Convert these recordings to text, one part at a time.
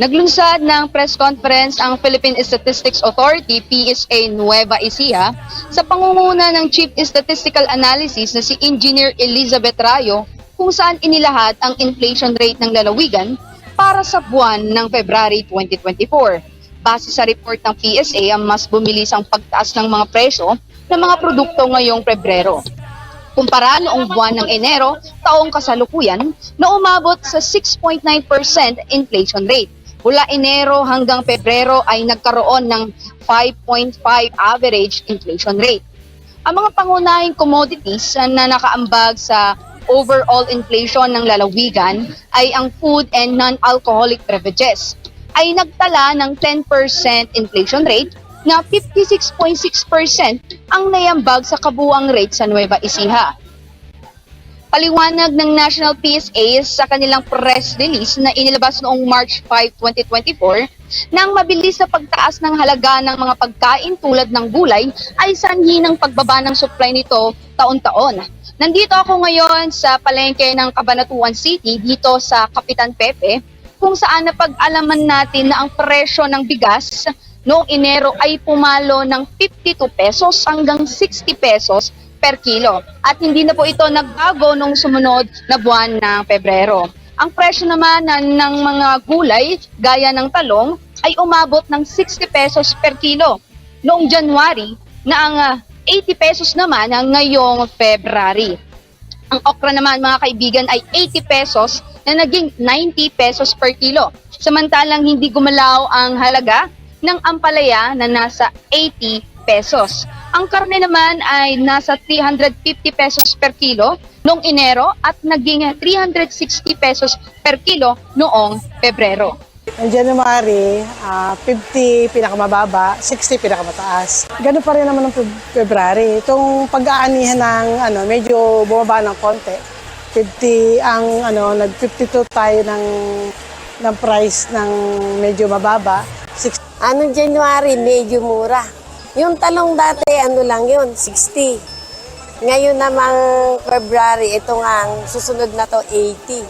Naglunsad ng press conference ang Philippine Statistics Authority, PSA Nueva Ecija, sa pangunguna ng Chief Statistical Analysis na si Engineer Elizabeth Rayo kung saan inilahat ang inflation rate ng lalawigan para sa buwan ng February 2024. Base sa report ng PSA, ang mas bumilis ang pagtaas ng mga presyo ng mga produkto ngayong Pebrero kumpara noong buwan ng Enero, taong kasalukuyan, na umabot sa 6.9% inflation rate. Mula Enero hanggang Pebrero ay nagkaroon ng 5.5 average inflation rate. Ang mga pangunahing commodities na nakaambag sa overall inflation ng lalawigan ay ang food and non-alcoholic beverages ay nagtala ng 10% inflation rate na 56.6% ang nayambag sa kabuang rate sa Nueva Ecija. Paliwanag ng National PSA sa kanilang press release na inilabas noong March 5, 2024, nang mabilis na pagtaas ng halaga ng mga pagkain tulad ng gulay ay sanhi ng pagbaba ng supply nito taon-taon. Nandito ako ngayon sa palengke ng Cabanatuan City dito sa Kapitan Pepe kung saan napag-alaman natin na ang presyo ng bigas noong Enero ay pumalo ng 52 pesos hanggang 60 pesos per kilo. At hindi na po ito nagbago nung sumunod na buwan ng Pebrero. Ang presyo naman na, ng mga gulay gaya ng talong ay umabot ng 60 pesos per kilo noong January na ang ah, 80 pesos naman ang ngayong February. Ang okra naman mga kaibigan ay 80 pesos na naging 90 pesos per kilo. Samantalang hindi gumalaw ang halaga ng ampalaya na nasa 80 pesos. Ang karne naman ay nasa 350 pesos per kilo noong Enero at naging 360 pesos per kilo noong Pebrero. Ang January, ah, 50 pinakamababa, 60 pinakamataas. Ganun pa rin naman ng Feb- February. Itong pag-aanihan ng ano, medyo bumaba ng konti. 50 ang ano, nag-52 tayo ng ng price ng medyo mababa. 60 Anong January, medyo mura. Yung talong dati, ano lang yun, 60. Ngayon namang February, ito nga, susunod na to, 80.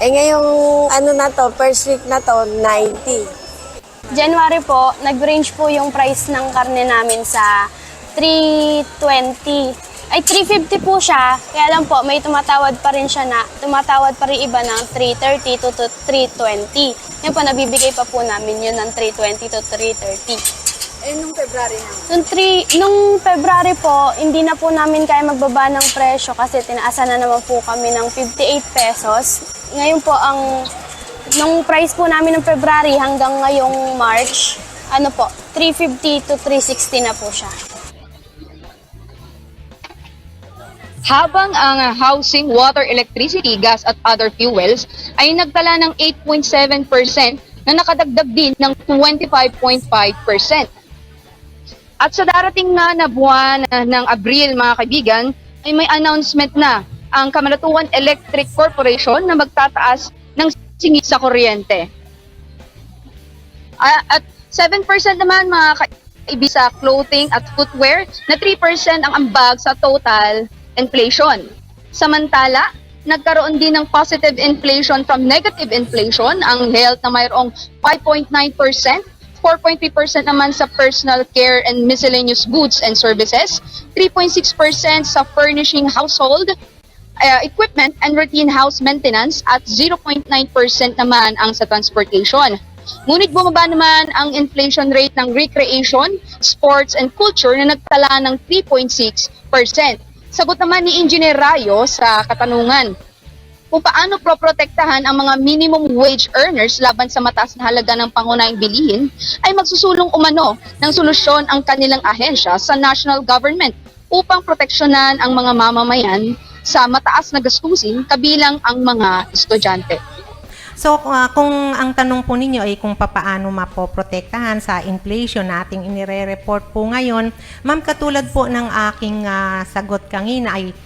Eh ngayong ano na to, first week na to, 90. January po, nag-range po yung price ng karne namin sa 320. Ay, 350 po siya. Kaya lang po, may tumatawad pa rin siya na, tumatawad pa rin iba ng 330 to, to 320. Yan po, nabibigay pa po namin yun ng 320 to 330. Eh, nung February naman? Nung, three, nung February po, hindi na po namin kaya magbaba ng presyo kasi tinaasan na naman po kami ng 58 pesos. Ngayon po, ang nung price po namin ng February hanggang ngayong March, ano po, 350 to 360 na po siya. Habang ang housing, water, electricity, gas at other fuels ay nagtala ng 8.7% na nakadagdag din ng 25.5%. At sa darating na na buwan ah, ng Abril mga kaibigan, ay may announcement na ang Kamalatuan Electric Corporation na magtataas ng singit sa kuryente. Ah, at 7% naman mga kaibigan sa clothing at footwear na 3% ang ambag sa total inflation. Samantala, nagkaroon din ng positive inflation from negative inflation ang health na mayroong 5.9%, 4.3% naman sa personal care and miscellaneous goods and services, 3.6% sa furnishing household uh, equipment and routine house maintenance at 0.9% naman ang sa transportation. Ngunit bumaba naman ang inflation rate ng recreation, sports and culture na nagtala ng 3.6%. Sagot naman ni Engineer Rayo sa katanungan kung paano proprotektahan ang mga minimum wage earners laban sa mataas na halaga ng pangunahing bilihin ay magsusulong umano ng solusyon ang kanilang ahensya sa national government upang proteksyonan ang mga mamamayan sa mataas na gastusin kabilang ang mga estudyante. So ah, kung ang tanong po ninyo ay kung papaano mapoprotektahan sa inflation na ating inire-report po ngayon, ma'am katulad po ng aking ah, sagot kanina ay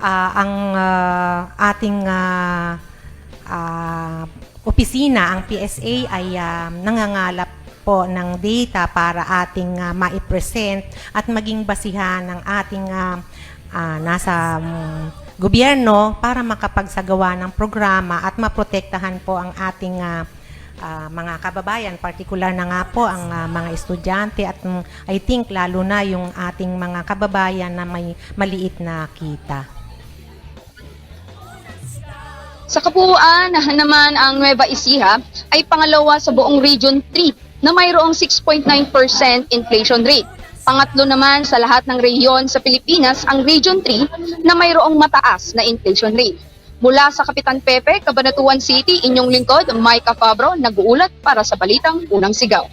ah, ang ah, ating ah, ah, opisina, ang PSA ay ah, nangangalap po ng data para ating ah, maipresent at maging basihan ng ating ah, ah, nasa mm, gobyerno para makapagsagawa ng programa at maprotektahan po ang ating ah, ah, mga kababayan, particular na nga po ang ah, mga estudyante at mm, I think lalo na yung ating mga kababayan na may maliit na kita. Sa kabuuan naman ang Nueva Ecija ay pangalawa sa buong Region 3 na mayroong 6.9% inflation rate. Pangatlo naman sa lahat ng rehiyon sa Pilipinas ang Region 3 na mayroong mataas na inflation rate. Mula sa Kapitan Pepe, Cabanatuan City, inyong lingkod, Micah Fabro, nag-uulat para sa Balitang Unang Sigaw.